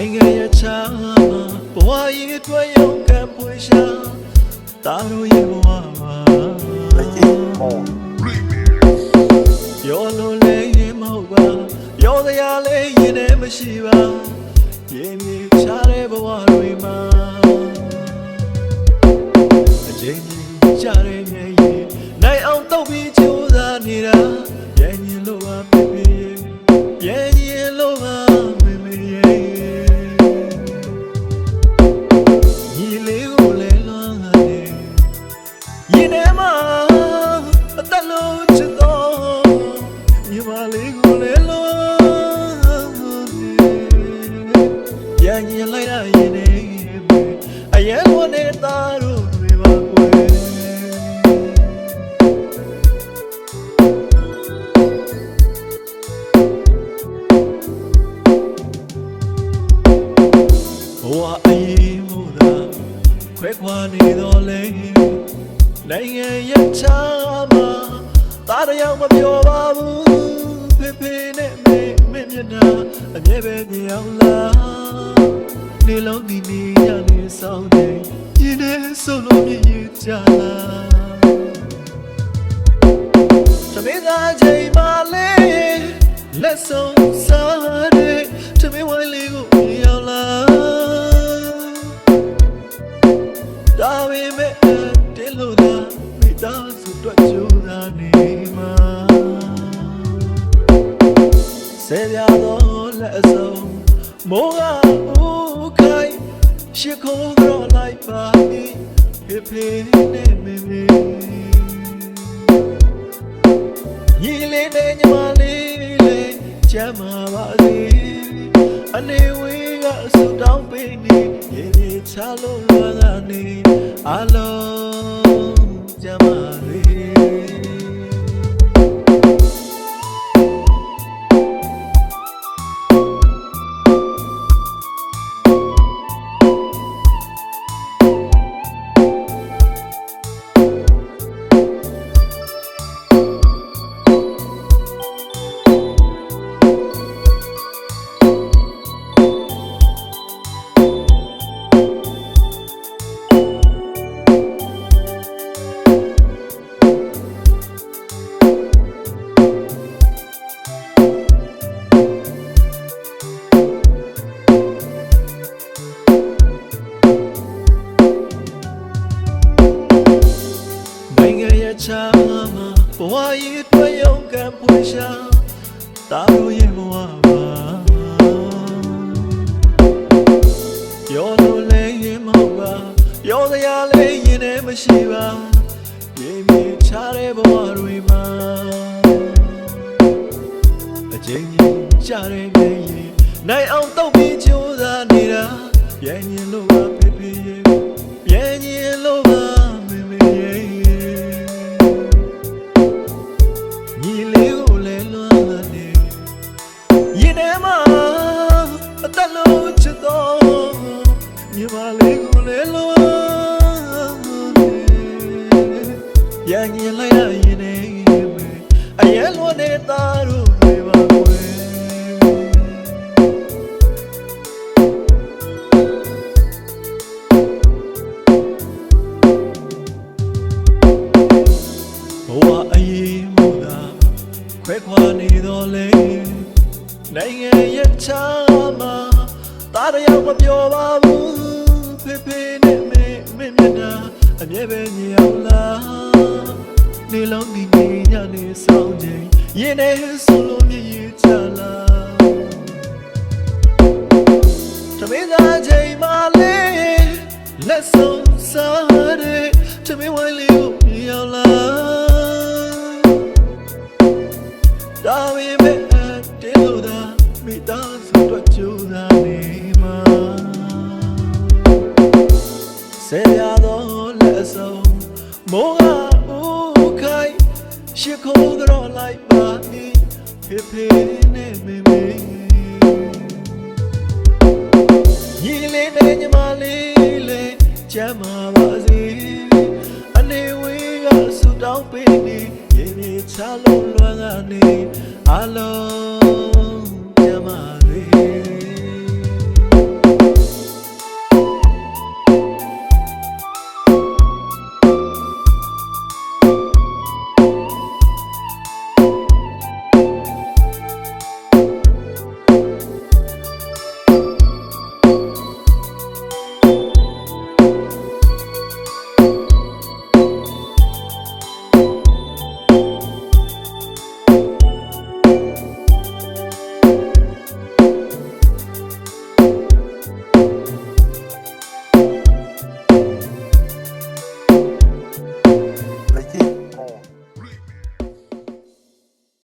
နိုင်ငံရဲ့ချာဘဝရဲ့အတွက်ရုံကံပွေရှာတာတို့ရဲ့ဘဝမှာပြောလို့လည်းရင်မဟုတ်ပါပြောစရာလည်းရင်ထဲမရှိပါ ကနေတာတို့တွေပါကွယ်ဘဝအရင်မို့သာခွဲခွာနေတော့လေနိုင်ငံရဲ့ချာမှာတားတယောက်မပြောပါဘူးဖေဖေနဲ့မေမေမျက်နှာအမြဲပဲမြင်အောင်လားနေလုံးဒီနေရနေဆောင်တယ် ရင်ထဲဆိုလို့မြည်ရကြလားသမီးသားချိန်မှလေးလက်ဆုံးစားတဲ့သမီးဝိုင်းလေးကိုမြင်အောင်လားဒါပေမဲ့တင်းလို့သာမိသားစုတွေ့ကြိုးစားနေမှာဆယ်ပြတော့လက်အစုံမိုးကဦးခိုင် ရှ िख ိုးတော့လိုက်ပါပြီဖေဖေနဲ့မေမေညီလေးနဲ့ညီမလေးလေးချမ်းသာပါစေအနေဝေးကဆူတောင်းပေးနေရေမြေချလို့လွားတာနေအလုံးချမ်းသာ ချာမှာဘဝရဲ့အတွက်ရုံကံပွေရှာတာတို့ရဲ့ဘဝမှာပြောလို့လည်းရင်မဟုတ်ပါပြောစရာလည်းရင်ထဲမရှိပါရင်မြေချတဲ့ဘဝတွေမှာအချိန်ကြီးကြတဲ့မြေရင်နိုင်အောင်တော့ပြီးကြိုးစားနေတာပြန်ရင်လို့ပါဖေဖေရဲ့ န်ရင်လိုက်ရရင်နေမယ်အရင်လွန်နေတာတို့တွေပါကွယ်ဘဝအရေးမို့သာခွဲခွာနေတော့လေနိုင်ငံရဲ့ချာမှာတားတယောက်မပြောပါဘူးဖေဖေနဲ့မေမေမျက်နှာ အမြဲပဲမြင်အောင်လားနေလုံးဒီနေညနေဆောင်ချိန်ရင်ထဲဆိုလို့မြည်ရချလားတမင်းသားချိန်မှလေးလက်ဆုံးစားတဲ့တမင်းဝိုင်းလေးကိုမြင်အောင်လားဒါဝိမဲ့တေလို့သာမိသားစုတွေ့ကြိုးစားနေမှာဆယ်ရတော့ လက်စုံမိုးကဦးခိုင်ရှ िख ိုးတော့လိုက်ပါပြီဖေဖေနဲ့မေမေညီလေးနဲ့ညီမလေးလေးချမ်းသာပါစေအနေဝေးကဆူတောင်းပေးနေရေမြေချလို့လွမ်းကနေအလုံး